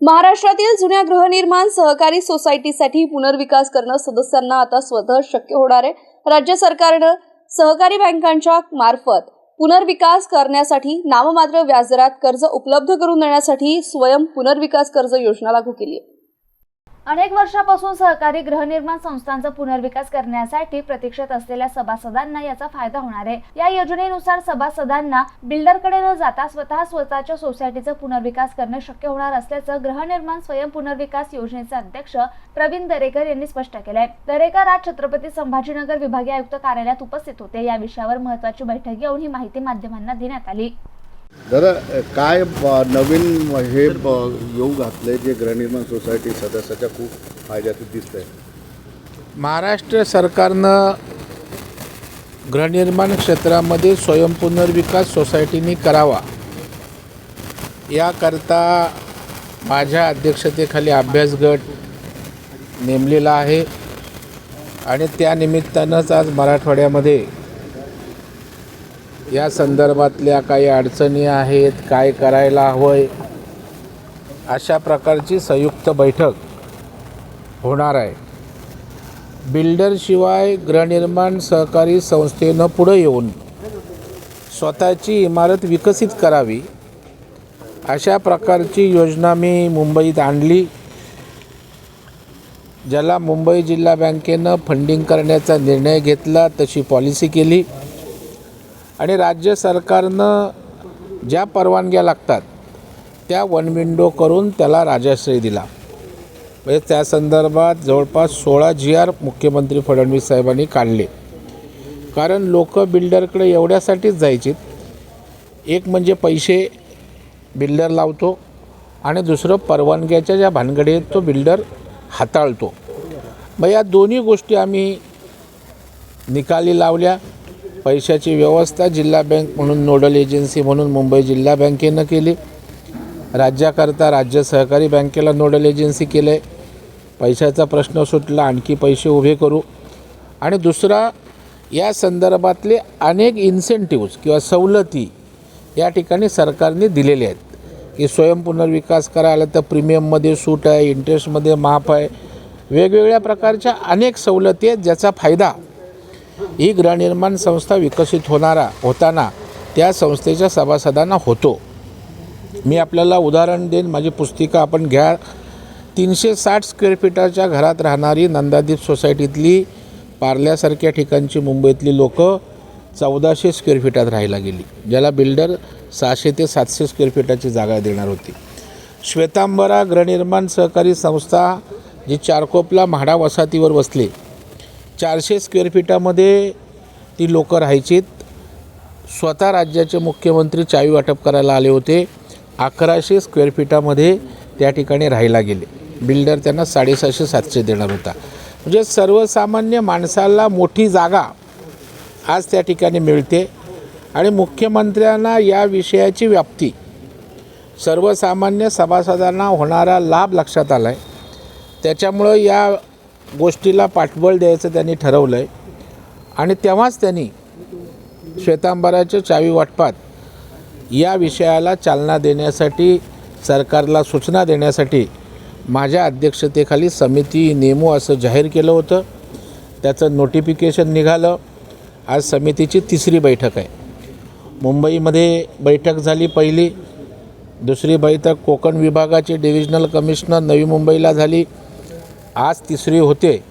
महाराष्ट्रातील जुन्या गृहनिर्माण सहकारी सोसायटीसाठी पुनर्विकास करणं सदस्यांना आता स्वतः शक्य होणार आहे. राज्य सरकारनं सहकारी बँकांच्या मार्फत पुनर्विकास करण्यासाठी नाममात्र व्याजदरात कर्ज उपलब्ध करून देण्यासाठी स्वयं पुनर्विकास कर्ज योजना लागू केली आहे. अनेक वर्षापासून सहकारी गृहनिर्माण संस्थांचा पुनर्विकास करण्यासाठी प्रतीक्षेत असलेल्या सभासदांना याचा फायदा होणार आहे. या योजनेनुसार सभासदांना बिल्डरकडे न जाता स्वतः स्वतःच्या सोसायटीचा पुनर्विकास करणे शक्य होणार असल्याचं गृहनिर्माण स्वयं पुनर्विकास योजनेचे अध्यक्ष प्रवीण दरेकर यांनी स्पष्ट केलंय. दरेकर आज छत्रपती संभाजीनगर विभागीय आयुक्त कार्यालयात उपस्थित होते. या विषयावर महत्वाची बैठक घेऊन ही माहिती माध्यमांना देण्यात आली. दादा काय ब- नवीन हे येऊ घातले जे गृहनिर्माण सोसायटी सदस्याच्या खूप फायद्यात दिसत आहे महाराष्ट्र सरकारनं गृहनिर्माण क्षेत्रामध्ये स्वयंपुनर्विकास सोसायटीनी करावा. याकरता माझ्या अध्यक्षतेखाली अभ्यास गट नेमलेला आहे. आणि त्यानिमित्तानंच आज मराठवाड्यामध्ये या संदर्भातल्या काही अडचणी आहेत काय करायला हवं अशा प्रकारची संयुक्त बैठक होणार आहे. बिल्डरशिवाय गृहनिर्माण सहकारी संस्थेनं पुढं येऊन स्वतःची इमारत विकसित करावी अशा प्रकारची योजना मी मुंबईत आणली ज्याला मुंबई जिल्हा बँकेनं फंडिंग करण्याचा निर्णय घेतला तशी पॉलिसी केली. आणि राज्य सरकारनं ज्या परवानग्या लागतात त्या वन विंडो करून त्याला राजाश्रय दिला. म्हणजे त्या संदर्भात जवळपास सोळा जी आर मुख्यमंत्री फडणवीस साहेबांनी काढले. कारण लोक बिल्डरकडे एवढ्यासाठीच जायचीत. एक म्हणजे पैसे बिल्डर लावतो आणि दुसरं परवानग्याच्या ज्या भानगडीत तो बिल्डर हाताळतो. मग या दोन्ही गोष्टी आम्ही निकाली लावल्या. पैशाची व्यवस्था जिल्हा बँक म्हणून नोडल एजन्सी म्हणून मुंबई जिल्हा बँकेनं केली. राज्याकरता राज्य सहकारी बँकेला नोडल एजन्सी केलं. आहे पैशाचा प्रश्न सुटला आणखी पैसे उभे करू. आणि दुसरा या संदर्भातले अनेक इन्सेंटिव्ज किंवा सवलती या ठिकाणी सरकारने दिलेले आहेत. की स्वयं पुनर्विकास करायला तर प्रीमियममध्ये सूट आहे इंटरेस्टमध्ये माफ आहे. वेगवेगळ्या प्रकारच्या अनेक सवलती आहेत ज्याचा फायदा ही गृहनिर्माण संस्था विकसित होणारा होताना त्या संस्थेच्या सभासदांना होतो. मी आपल्याला उदाहरण देईन. माझी पुस्तिका आपण घ्या. तीनशे साठ स्क्वेअर फीटाच्या घरात राहणारी नंदादीप सोसायटीतली पार्ल्यासारख्या ठिकाणची मुंबईतली लोकं चौदाशे स्क्वेअर फीटात राहायला गेली ज्याला बिल्डर सहाशे ते सातशे स्क्वेअर फीटाची जागा देणार होती. श्वेतांबरा गृहनिर्माण सहकारी संस्था जी चारकोपला म्हाडा वसाहतीवर वसले चारशे स्क्वेअर फीटामध्ये ती लोकं राहायचीत. स्वतः राज्याचे मुख्यमंत्री चावी वाटप करायला आले होते. अकराशे स्क्वेअर फीटामध्ये त्या ठिकाणी राहायला गेले. बिल्डर त्यांना साडेसहाशे सातशे देणार होता. म्हणजे सर्वसामान्य माणसाला मोठी जागा आज त्या ठिकाणी मिळते. आणि मुख्यमंत्र्यांना या विषयाची व्याप्ती सर्वसामान्य सभासदांना होणारा लाभ लक्षात आला आहे त्याच्यामुळं या गोष्टीला पाठबळ द्यायचं त्यांनी ठरवलं आहे आणि तेव्हाच त्यांनी श्वेतांबराच्या चावी वाटपात या विषयाला चालना देण्यासाठी सरकारला सूचना देण्यासाठी माझ्या अध्यक्षतेखाली समिती नेमू असं जाहीर केलं होतं. त्याचं नोटिफिकेशन निघालं. आज समितीची तिसरी बैठक आहे. मुंबईमध्ये बैठक झाली पहिली. दुसरी बैठक कोकण विभागाची डिव्हिजनल कमिशनर नवी मुंबईला झाली. आज तिसरी होते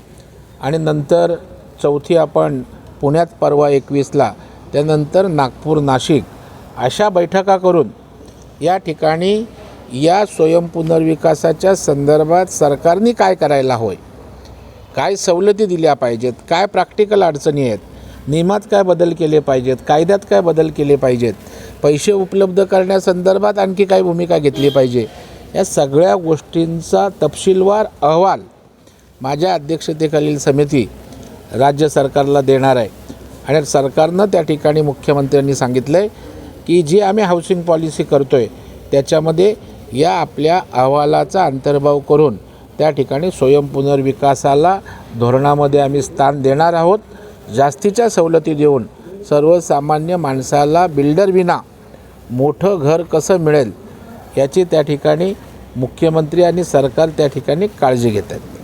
आणि नंतर चौथी आपण पुण्यात परवा एकवीसला त्यानंतर नागपूर नाशिक अशा बैठका करून या ठिकाणी या स्वयंपुनर्विकासाच्या संदर्भात सरकारने काय करायला होय? काय सवलती दिल्या पाहिजेत? काय प्रॅक्टिकल अडचणी आहेत? नियमात काय बदल केले पाहिजेत? कायद्यात काय बदल केले पाहिजेत? पैसे उपलब्ध करण्यासंदर्भात आणखी काय भूमिका घेतली पाहिजे? या सगळ्या गोष्टींचा तपशीलवार अहवाल माझ्या अध्यक्षतेखालील समिती राज्य सरकारला देणार आहे. आणि सरकारनं त्या ठिकाणी मुख्यमंत्र्यांनी सांगितलं आहे की जी आम्ही हाऊसिंग पॉलिसी करतो आहे त्याच्यामध्ये या आपल्या अहवालाचा अंतर्भाव करून त्या ठिकाणी स्वयंपुनर्विकासाला धोरणामध्ये आम्ही स्थान देणार आहोत. जास्तीच्या सवलती देऊन सर्वसामान्य माणसाला बिल्डरविना मोठं घर कसं मिळेल याची त्या ठिकाणी मुख्यमंत्री आणि सरकार त्या ठिकाणी काळजी घेत आहेत.